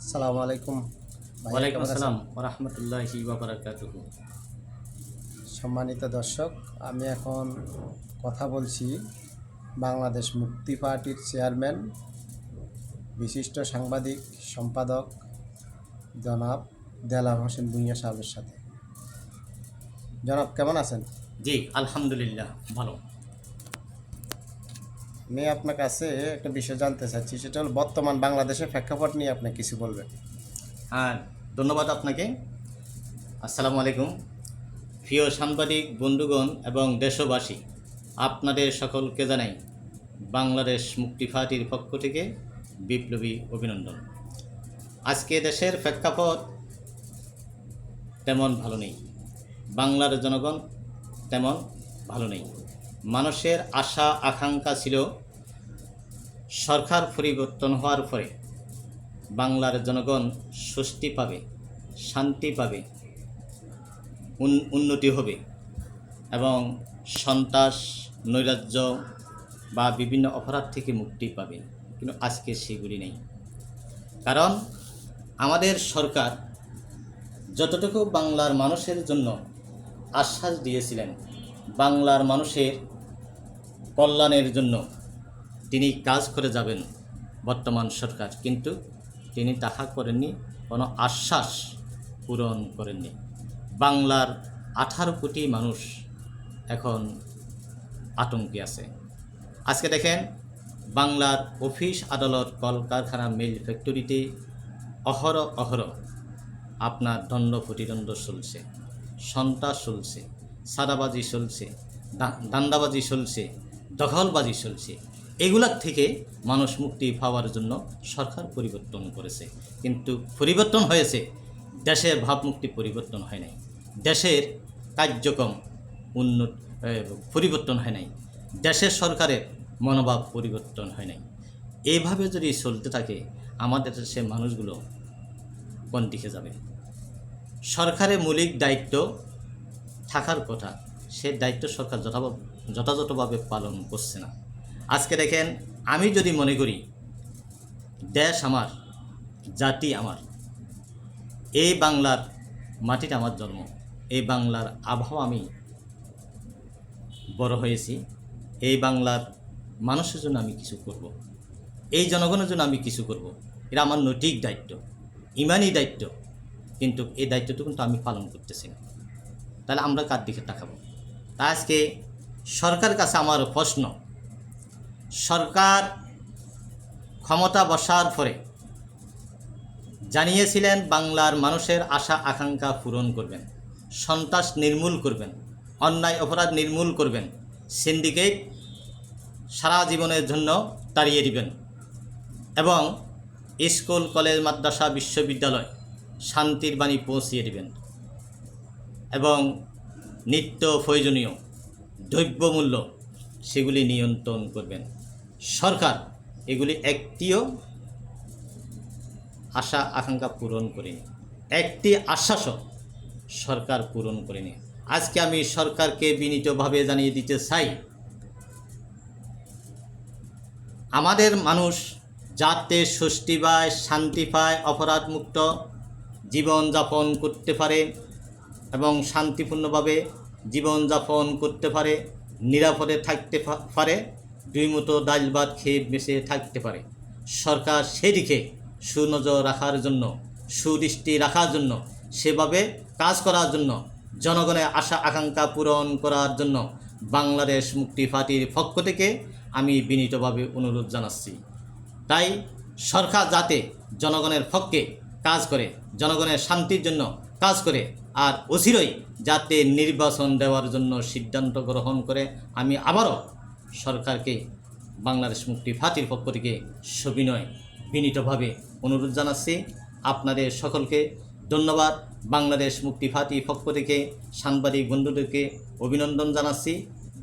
আসসালামু আলাইকুম ওয়ালাইকুম আসসালাম ওরহমতুল্লাহি ওবরাকাতুহু সম্মানিত দর্শক আমি এখন কথা বলছি বাংলাদেশ মুক্তি পার্টির চেয়ারম্যান বিশিষ্ট সাংবাদিক সম্পাদক জনাব দেলার হোসেন ভুঁইয়া সাহেবের সাথে। জনাব কেমন আছেন? জি আলহামদুলিল্লাহ ভালো। আমি আপনার কাছে একটা বিষয় জানতে চাচ্ছি, সেটা হলো বর্তমান বাংলাদেশের প্রেক্ষাপট নিয়ে আপনি কিছু বলবেন। হ্যাঁ ধন্যবাদ আপনাকে। আসসালামু আলাইকুম। প্রিয় সাংবাদিক, বন্ধুগণ এবং দেশবাসী, আপনাদের সকলকে জানাই বাংলাদেশ মুক্তি পার্টির পক্ষ থেকে বিপ্লবী অভিনন্দন। আজকে দেশের প্রেক্ষাপট তেমন ভালো নেই। বাংলার জনগণ তেমন ভালো নেই। মানুষের আশা, আকাঙ্ক্ষা ছিল সরকার পরিবর্তন হওয়ার পরে বাংলার জনগণ স্বস্তি পাবে, শান্তি পাবে, উন- উন্নতি হবে এবং সন্ত্রাস, নৈরাজ্য বা বিভিন্ন অপরাধ থেকে মুক্তি পাবে। কিন্তু আজকে সেগুলি নেই। কারণ আমাদের সরকার যতটুকু বাংলার মানুষের জন্য আশ্বাস দিয়েছিলেন বাংলার মানুষের কল্যাণের জন্য তিনি কাজ করে যাবেন বর্তমান সরকার। কিন্তু তিনি তাহা করেননি, কোনো আশ্বাস পূরণ করেননি। বাংলার আঠারো কোটি মানুষ এখন আতঙ্কে আছে। আজকে দেখেন, বাংলার অফিস আদালত কলকারখানা মিল ফ্যাক্টরিতে অহর অহর আপনার দণ্ড প্রতিদণ্ড চলছে, সন্ত্রাস চলছে। সাদাবাজি চলছে দান্দাবাজি চলছে, দখলবাজি চলছে। এগুলার থেকে মানুষ মুক্তি পাওয়ার জন্য সরকার পরিবর্তন করেছে। কিন্তু পরিবর্তন হয়েছে, দেশের ভাবমুক্তি পরিবর্তন হয় নাই। দেশের কার্যক্রম উন্নত পরিবর্তন হয় নাই। দেশের সরকারের মনোভাব পরিবর্তন হয় নাই। এইভাবে যদি চলতে থাকে, আমাদের দেশের মানুষগুলো কোন দিকে যাবে? সরকারের মৌলিক দায়িত্ব থাকার কথা সে দায়িত্ব সরকার যথাভাব যথাযথভাবে পালন করছে না আজকে দেখেন, আমি যদি মনে করি, দেশ আমার, জাতি আমার, এই বাংলার মাটিটা আমার জন্ম, এই বাংলার আবহাওয়া আমি বড় হয়েছি, এই বাংলার মানুষের জন্য আমি কিছু করব। এই জনগণের জন্য আমি কিছু করব। এটা আমার নৈতিক দায়িত্ব ইমানই দায়িত্ব, কিন্তু এই দায়িত্বটুকু কিন্তু আমি পালন করতেছি না তাহলে আমরা কার দিকে তাকাবো? তা আজকে সরকার কাছে আমার প্রশ্ন, সরকার ক্ষমতা বসার পরে জানিয়েছিলেন বাংলার মানুষের আশা, আকাঙ্ক্ষা পূরণ করবেন, সন্ত্রাস নির্মূল করবেন, অন্যায়, অপরাধ নির্মূল করবেন সিন্ডিকেট সারা জীবনের জন্য তাড়িয়ে দিবেন এবং স্কুল, কলেজ, মাদ্রাসা, বিশ্ববিদ্যালয় শান্তির বাণী পৌঁছিয়ে দিবেন। এবং নিত্য প্রয়োজনীয় দ্রব্যমূল্য সেগুলি নিয়ন্ত্রণ করবেন। সরকার এগুলি একটিও আশা আকাঙ্ক্ষা পূরণ করেনি। একটি আশ্বাসও সরকার পূরণ করেনি। আজকে আমি সরকারকে বিনীতভাবে জানিয়ে দিতে চাই, আমাদের মানুষ যাতে স্বস্তি পায়, শান্তি পায়, অপরাধমুক্ত জীবনযাপন করতে পারে এবং শান্তিপূর্ণভাবে জীবনযাপন করতে পারে, নিরাপদে থাকতে পারে, দুই মতো ডাল ভাত খেয়ে বেঁচে থাকতে পারে। সরকার সেদিকে সুনজর রাখার জন্য, সুদৃষ্টি রাখার জন্য, সেভাবে কাজ করার জন্য, জনগণের আশা আকাঙ্ক্ষা পূরণ করার জন্য বাংলাদেশ মুক্তি পার্টির পক্ষ থেকে আমি বিনীতভাবে অনুরোধ জানাচ্ছি। তাই সরকার যাতে জনগণের পক্ষে কাজ করে, জনগণের শান্তির জন্য কাজ করে। আর অচিরই যাতে নির্বাচন দেওয়ার জন্য সিদ্ধান্ত গ্রহণ করে, আমি আবারও সরকারকে, বাংলাদেশ মুক্তি পার্টির পক্ষ থেকে সবিনয়, বিনীতভাবে অনুরোধ জানাচ্ছি। আপনাদের সকলকে ধন্যবাদ। বাংলাদেশ মুক্তি ফাতি পক্ষ থেকে সাংবাদিক বন্ধুদেরকে অভিনন্দন জানাচ্ছি।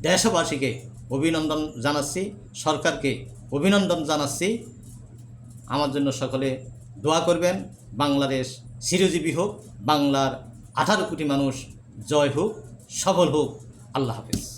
দেশবাসীকে অভিনন্দন জানাচ্ছি। সরকারকে অভিনন্দন জানাচ্ছি। আমার জন্য সকলে দোয়া করবেন, বাংলাদেশ চিরজীবী হোক, বাংলার আঠারো কোটি মানুষ জয় হোক, সফল হোক। আল্লাহ হাফেজ।